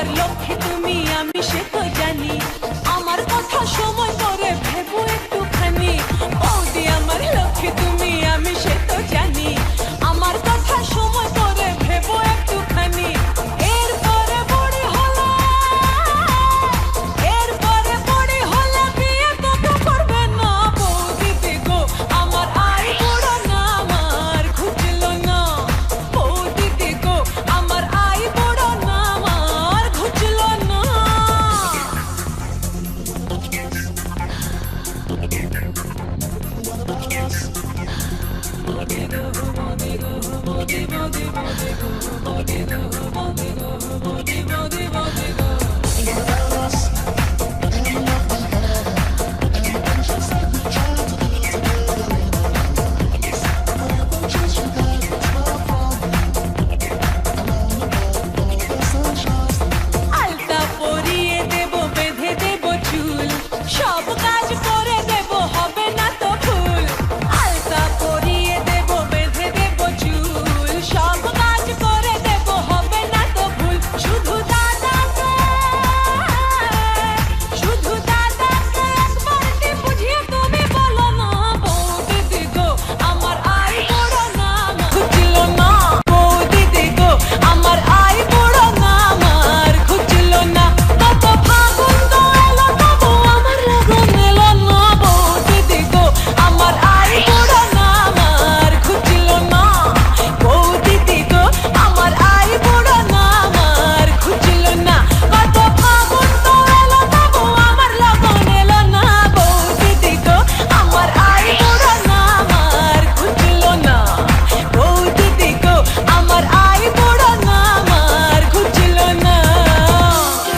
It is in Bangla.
আমার লক্ষ্যে তুমি আমি সে তো জানি। আমার কথা সময় করে